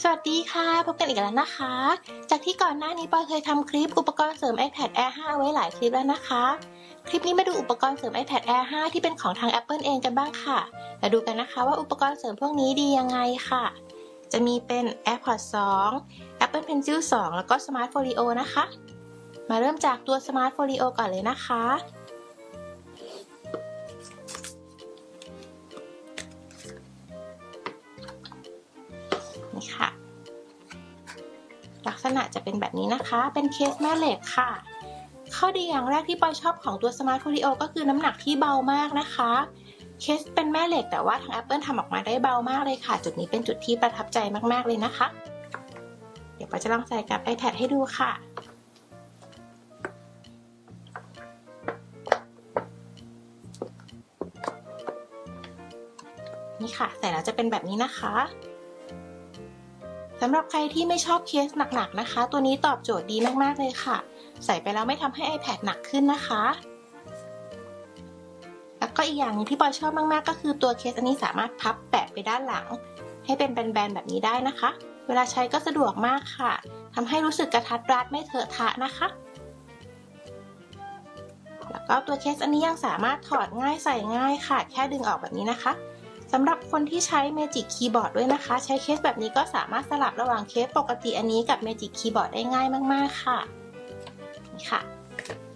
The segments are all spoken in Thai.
สวัสดีค่ะ พบกันอีกแล้วนะคะ จากที่ก่อนหน้านี้ปอยเคยทำคลิปอุปกรณ์เสริม iPad Air 5 ไว้หลายคลิปแล้วนะคะ คลิปนี้มาดูอุปกรณ์เสริม iPad Air 5 ที่เป็นของทาง Apple เองกันบ้างค่ะ มาดูกันนะคะว่าอุปกรณ์เสริมพวกนี้ดียังไงค่ะ จะมีเป็น AirPods 2 Apple Pencil 2 แล้วก็ Smart Folio นะคะ มาเริ่มจากตัว Smart Folio ก่อนเลยนะคะ นี่ค่ะ ลักษณะจะเป็นแบบนี้นะคะ เป็นเคสแม่เหล็กค่ะ ข้อดีอย่างแรกที่ปอยชอบของตัว Smart Folio ก็คือน้ำหนักที่เบามากนะคะเคสเป็นแม่เหล็กแต่ว่าทาง Apple ทำออกมาได้เบามากเลยค่ะ จุดนี้เป็นจุดที่ประทับใจมากๆเลยนะคะ เดี๋ยวปอยจะลองใส่กับ iPad ให้ดูค่ะ นี่ค่ะ ใส่แล้วจะเป็นแบบนี้นะคะ สำหรับใครที่ไม่ชอบเคสหนักๆนะคะ ตัวนี้ตอบโจทย์ดีมากๆเลยค่ะ ใส่ไปแล้วไม่ทำให้ iPad หนักขึ้นนะคะ แล้วก็อีกอย่างนึงที่ปอยชอบมากๆ ก็คือตัวเคสอันนี้สามารถพับแปะไปด้านหลัง ให้เป็นแบนๆแบบนี้ได้นะคะ เวลาใช้ก็สะดวกมากค่ะทำให้รู้สึกกระทัดรัดไม่เถอะทะนะคะ แล้วก็ตัวเคสอันนี้ยังสามารถถอดง่ายใส่ง่ายค่ะ แค่ดึงออกแบบนี้นะคะ สำหรับคนที่ใช้ Magic Keyboard ด้วยนะคะ ใช้เคสแบบนี้ก็สามารถสลับระหว่างเคสปกติอันนี้กับ Magic Keyboard ได้ง่ายมาก ๆ ค่ะ นี่ค่ะ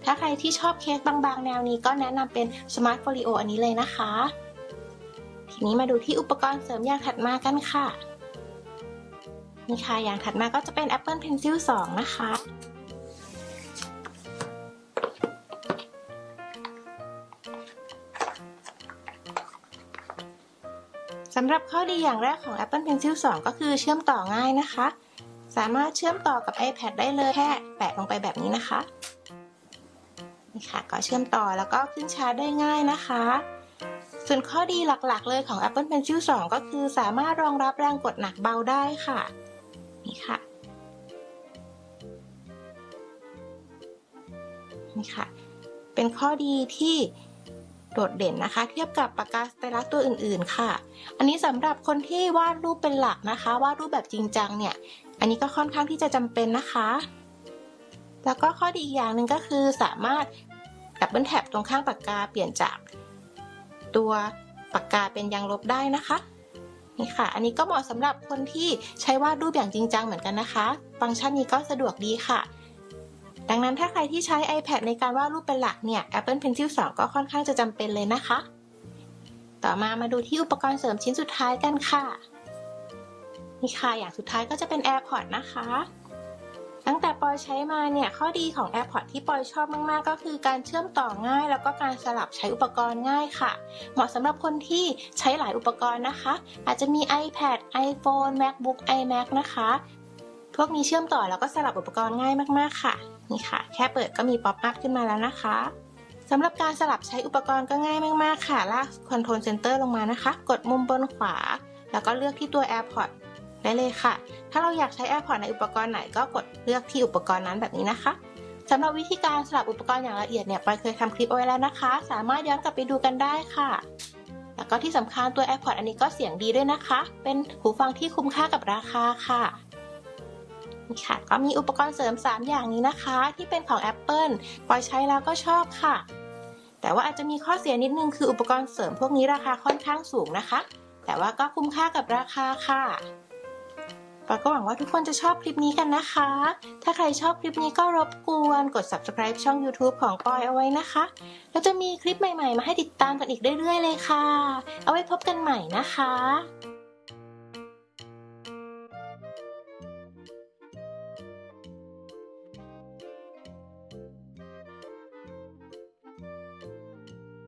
ถ้าใครที่ชอบเคสบางๆ แนวนี้ก็แนะนำเป็น Smart Folio อันนี้เลยนะคะ ทีนี้มาดูที่อุปกรณ์เสริมอย่างถัดมากันค่ะ นี่ค่ะอย่างถัดมาก็จะเป็น Apple Pencil 2 นะคะ สำหรับข้อดีอย่างแรกของ Apple Pencil 2 ก็คือเชื่อมต่อง่ายนะคะ สามารถเชื่อมต่อกับ iPad ได้เลยแค่แปะลงไปแบบนี้นะคะนี่ค่ะก็เชื่อมต่อแล้วก็ขึ้นชาร์จได้ง่ายนะคะ ส่วนข้อดีหลักๆ เลยของ Apple Pencil 2 ก็คือสามารถรองรับแรงกดหนักเบาได้ค่ะนี่ค่ะนี่ค่ะ เป็นข้อดีที่ โดดเด่นนะคะ เทียบกับปากกาสเตลัสตัวอื่นๆค่ะ อันนี้สำหรับคนที่วาดรูปเป็นหลักนะคะวาดรูปแบบจริงจังเนี่ย อันนี้ก็ค่อนข้างที่จะจำเป็นนะคะ แล้วก็ข้อดีอีกอย่างหนึ่งก็คือสามารถดับเบิลแท็บตรงข้างปากกาเปลี่ยนจากตัวปากกาเป็นยางลบได้นะคะนี่ค่ะ อันนี้ก็เหมาะสำหรับคนที่ใช้วาดรูปอย่างจริงจังเหมือนกันนะคะ ฟังก์ชันนี้ก็สะดวกดีค่ะ ดังนั้นถ้าใครที่ใช้ iPad ในการวาดรูปเป็นหลักเนี่ย Apple Pencil 2 ก็ค่อนข้างจะจำเป็นเลยนะคะ ต่อมามาดูที่อุปกรณ์เสริมชิ้นสุดท้ายกันค่ะ นี่ค่ะอย่างสุดท้ายก็จะเป็น AirPods นะคะ ตั้งแต่ปอยใช้มาเนี่ยข้อดีของ AirPods ที่ปอยชอบมาก ๆ ก็คือการเชื่อมต่อง่าย แล้วก็การสลับใช้อุปกรณ์ง่ายค่ะ เหมาะสำหรับคนที่ใช้หลายอุปกรณ์นะคะ อาจจะมี iPad iPhone MacBook iMac นะคะ พวกนี้เชื่อมต่อแล้วก็สลับอุปกรณ์ง่ายมากๆค่ะ นี่ค่ะ แค่เปิดก็มีป๊อปอัพขึ้นมาแล้วนะคะสำหรับการสลับใช้อุปกรณ์ก็ง่ายมากๆค่ะ ลาก Control Center ลงมานะคะ กดมุมบนขวา แล้วก็เลือกที่ตัว AirPods ได้เลยค่ะ ถ้าเราอยากใช้ AirPods ในอุปกรณ์ไหนก็กดเลือกที่อุปกรณ์นั้นแบบนี้นะคะสำหรับวิธีการสลับอุปกรณ์อย่างละเอียดเนี่ยปอยเคยทำคลิปเอาไว้แล้วนะคะ สามารถย้อนกลับไปดูกันได้ค่ะ แล้วก็ที่สำคัญตัว AirPods อันนี้ก็เสียงดีด้วยนะคะ เป็นหูฟังที่คุ้มค่ากับราคาค่ะ นี่ค่ะ ก็มีอุปกรณ์เสริม 3 อย่างนี้นะคะ ที่เป็นของ Apple ปอยใช้แล้วก็ชอบค่ะ แต่ว่าอาจจะมีข้อเสียนิดนึงคืออุปกรณ์เสริมพวกนี้ราคาค่อนข้างสูงนะคะ แต่ว่าก็คุ้มค่ากับราคาค่ะปอยก็หวังว่าทุกคนจะชอบคลิปนี้กันนะคะ ถ้าใครชอบคลิปนี้ก็รบกวนกด subscribe ช่อง YouTube ของปอยเอาไว้นะคะ แล้วจะมีคลิปใหม่ๆ มาให้ติดตามกันอีกเรื่อยๆ เลยค่ะ เอาไว้พบกันใหม่นะคะ